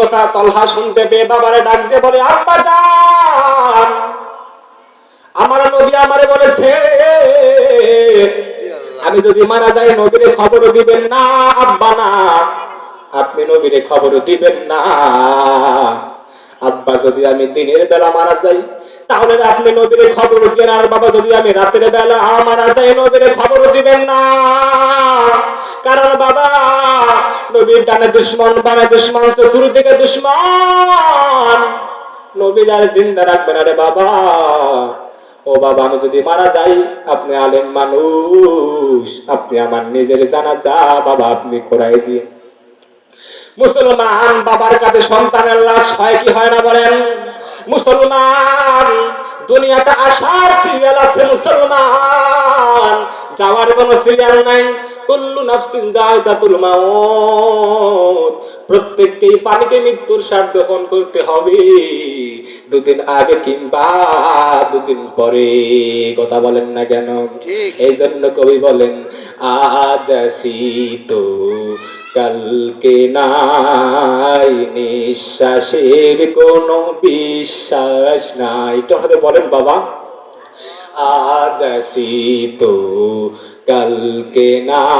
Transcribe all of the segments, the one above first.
কথা তলহা শুনতে পেয়ে বাবারে ডাক দিয়ে বলে, আব্বা যান। আমার নবী আমারে বলেছে, আমি যদি মারা যাই, নবীরে খবর দিবেন না, আব্বা না। আপনি নবীরে খবর দিবেন না। আব্বা, যদি আমি দিনের বেলা মারা যাই, তাহলে আপনি নবীরে খবর দিবেন আর বাবা, যদি আমি রাতের বেলা মারা যাই, নবীরে খবর দিবেন না। কারণ বাবা নবীর ডানে দুশ্মন, বামে দুশ্মন, চতুর্দিকে দুশ্মন। নবীর আর জিন্দা রাখবেন আরে বাবা। ও বাবা, আমি যদি মারা যাই, আপনি আলেম মানুষ। আপনি আমার নিজের জানা যা বাবা, আপনি করাই দিয়ে মুসলমান বাবার কাছে সন্তানের লাশ হয় কি হয় না বলেন? মুসলমান দুনিয়াটা আসার সিরিয়াল আছে মুসলমান। যাওয়ার কোনো সিরিয়াল নাই। কুল্লু নাফসিন জায়গাতুল মাউত। প্রত্যেককেই পানিকে মৃত্যুর স্বাদ গ্রহণ করতে হবে। দুদিন আগে কিংবা দুদিন পরে কথা বলেন না কেন? এই জন্য কবি বলেন আজ আসিত কালকে নাই নিঃশ্বাসের কোনো বিশ্বাস নাই। আমাদের বলেন বাবা। আজ আসিত কালকে নাই।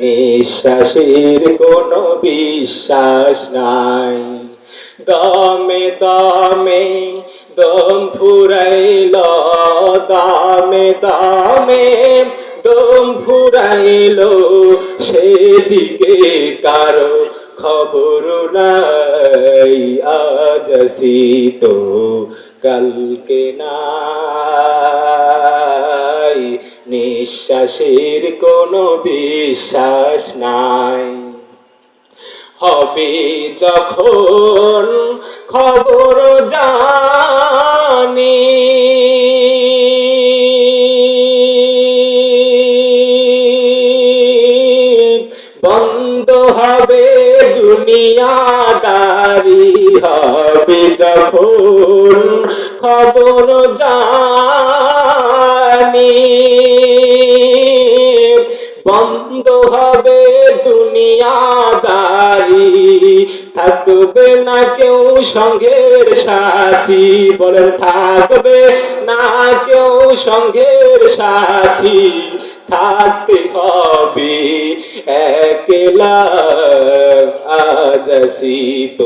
নিঃশ্বাসের কোনো বিশ্বাস নাই। দমে দমে দম ফুরাইল, দামে দামে দম ফুরাইল। সেদিকে কারও খবর নাই, আজ আসিত কালকে নাই। নিঃশ্বাসের কোনো বিশ্বাস নাই। হবে যখন খবর জানি। বন্ধ হবে, দুনিয়াদারি হবে যখন খবর জানি। বন্ধ হবে, দুনিয়াদারি থাকবে না কেউ সঙ্গের সাথী। বলেন, থাকবে না কেউ সঙ্গের সাথী। থাকতে হবে। একলা আজ আসিত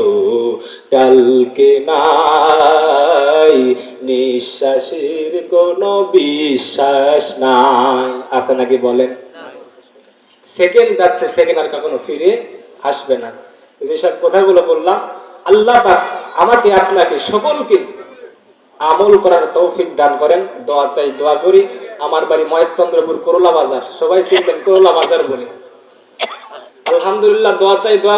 কালকে নাই। নিঃশ্বাসের কোনো বিশ্বাস নাই। আছে নাকি বলেন? সেকেন্ড যাচ্ছে, সেকেন্ড আর কখনো ফিরে আসবে না। যেসব কথাগুলো বললাম, আল্লাহ আমাকে, আপনাকে সকলকে আমল করার তৌফিক দান করেন। দোয়া চাই, দোয়া করি। আমার বাড়ি মহেশচন্দ্রপুর করোলা বাজার। সবাই চিনবেন করোলা বাজার বলে। আলহামদুলিল্লাহ দোয়া চাই দোয়া